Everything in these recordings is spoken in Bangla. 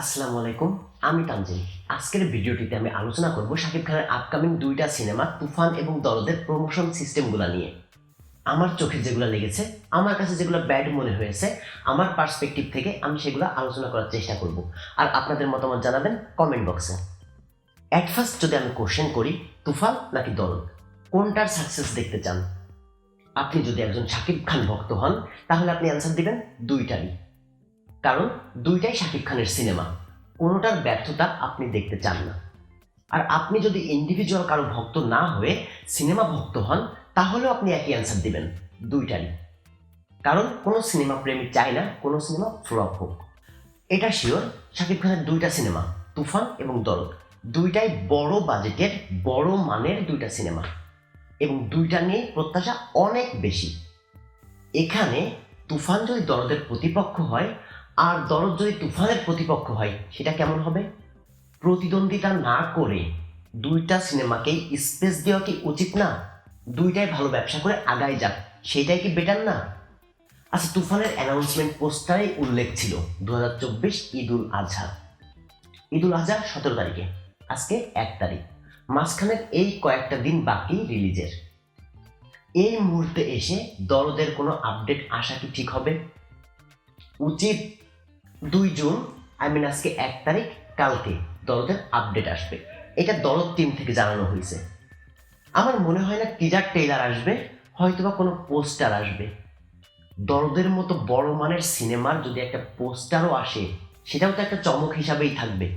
আসসালামু আলাইকুম, আমি তানজিম আজকের ভিডিওটিতে আমি আলোচনা করব শাকিব খানের আপকামিং দুইটা সিনেমা, তুফান এবং দরদের প্রমোশন সিস্টেমগুলো নিয়ে। আমার চোখে যেগুলো লেগেছে, আমার কাছে যেগুলো ব্যাড মনে হয়েছে, আমার পার্সপেক্টিভ থেকে আমি সেগুলো আলোচনা করার চেষ্টা করব। আর আপনাদের মতামত জানাবেন কমেন্ট বক্সে অ্যাট ফার্স্ট যদি আমি কোশ্চেন করি, তুফান নাকি দরদ? কোনটার সাকসেস দেখতে চান? আপনি যদি একজন শাকিব খান ভক্ত হন, তাহলে আপনি অ্যান্সার দিবেন দুইটারই। কারণ দুইটাই শাকিব খানের সিনেমা। কোনোটার ব্যর্থতা আপনি দেখতে চান না। আর আপনি যদি ইন্ডিভিজুয়াল কারও ভক্ত না হয়ে সিনেমা ভক্ত হন, তাহলেও আপনি একই অ্যান্সার দিবেন, দুইটারই। কারণ কোনো সিনেমা প্রেমী চায় না, কোনো সিনেমা ফ্লপ হোক। এটা শিওর শাকিব খানের দুইটা সিনেমা, তুফান এবং দরদ। দুইটাই বড় বাজেটের বড় মানের দুইটা সিনেমা। এবং দুইটা নিয়ে প্রত্যাশা অনেক বেশি। এখানে তুফান যদি দরদের প্রতিপক্ষ হয় আর দরদ যদি তুফানের প্রতিপক্ষ হয়, সেটা কেমন হবে? প্রতিদ্বন্দ্বিতা না করে দুইটা সিনেমাকেই স্পেস দেওয়া কি উচিত না? দুইটাই ভালো ব্যবসা করে আগায় যাক, সেটাই কি বেটার না? আচ্ছা তুফানের অ্যানাউন্সমেন্ট পোস্টারে উল্লেখ ছিল দু হাজার ঈদ উল আজহা। ঈদ উল আজহা সতেরো তারিখে, আজকে এক তারিখ। মাঝখানের এই কয়েকটা দিন বাকি রিলিজের এই মুহূর্তে এসে দরদের কোনো আপডেট আসা কি ঠিক হবে? উচিত দুই জুন আই মিন আজকে এক তারিখ, কালকে দরদের আপডেট আসবে। এটা দরদ টিম থেকে জানানো হয়েছে। আমার মনে হয় না টিজার ট্রেলার আসবে, হয়তোবা কোনো পোস্টার আসবে। দরদের মতো বড় মানের সিনেমার যদি একটা পোস্টারও আসে, সেটাও তো একটা চমক হিসাবেই থাকবে।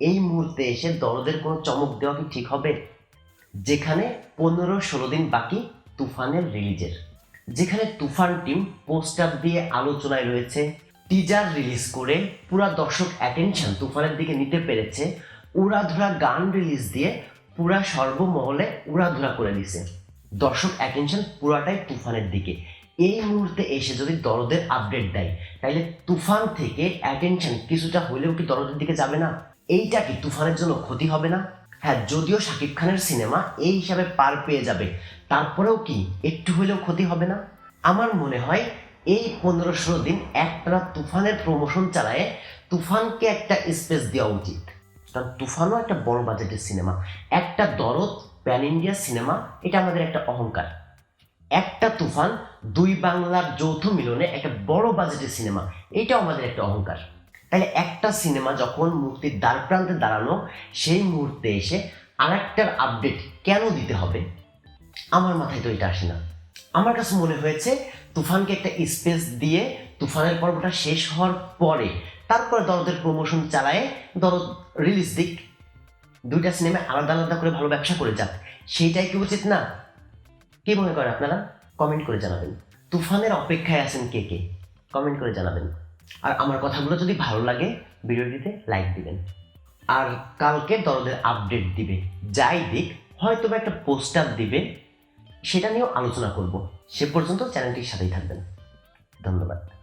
এই মুহূর্তে এসে দরদের কোনো চমক দেওয়া কি ঠিক হবে? যেখানে পনেরো ষোলো দিন বাকি তুফানের রিলিজের যেখানে তুফান টিম পোস্টার দিয়ে আলোচনায় রয়েছে টিজার রিলিজ করে পুরা দর্শক অ্যাটেনশন তুফানের দিকে নিতে পেরেছে। উড়াধুরা গান রিলিজ দিয়ে পুরা সর্বমহলে উড়াধুরা করে দিছে। দর্শক অ্যাটেনশন পুরাটাই তুফানের দিকে। এই মুহূর্তে এসে যদি দরদের আপডেট দেয়, তাইলে তুফান থেকে অ্যাটেনশন কিছুটা হলেও কি দরদের দিকে যাবে না? এইটা কি তুফানের জন্য ক্ষতি হবে না? হ্যাঁ যদিও শাকিব খানের সিনেমা এই হিসাবে পার পেয়ে যাবে, তারপরেও কি একটু হলেও ক্ষতি হবে না? আমার মনে হয় এই পনেরো ষোলো দিন একটানা তুফানের প্রমোশন চালায় তুফানকে একটা স্পেস দেওয়া উচিত। কারণ তুফানও একটা বড় বাজেটের সিনেমা একটা দরদ প্যান ইন্ডিয়া সিনেমা এটা আমাদের একটা অহংকার। একটা তুফান দুই বাংলার যৌথ মিলনে একটা বড় বাজেটের সিনেমা এটাও আমাদের একটা অহংকার। তাহলে একটা সিনেমা যখন মুক্তির দ্বার প্রান্তে দাঁড়ানো, সেই মুহূর্তে এসে আরেকটার আপডেট কেন দিতে হবে? আমার মাথায় তো এটা আসে না। আমার কাছে মনে হয়েছে তুফানকে একটা স্পেস দিয়ে তুফানের পর্বটা শেষ হওয়ার পরে তারপরে দরদের প্রমোশন চালায়, দরদ রিলিজ দিক। দুইটা সিনেমা আলাদা আলাদা করে ভালো ব্যবসা করে যাক। সেইটাই কি উচিত না? কি মনে করেন আপনারা? কমেন্ট করে জানাবেন। তুফানের অপেক্ষায় আছেন কে কে? কমেন্ট করে জানাবেন। আর আমার কথাগুলো যদি ভালো লাগে, ভিডিওটিতে লাইক দিবেন। আর কালকে দরদের আপডেট দিবে। যাই দিক হয়তো একটা পোস্টার দিবে। সেটা নিয়েও আলোচনা করব। সে পর্যন্ত চ্যানেলটির সাথেই থাকবেন। ধন্যবাদ।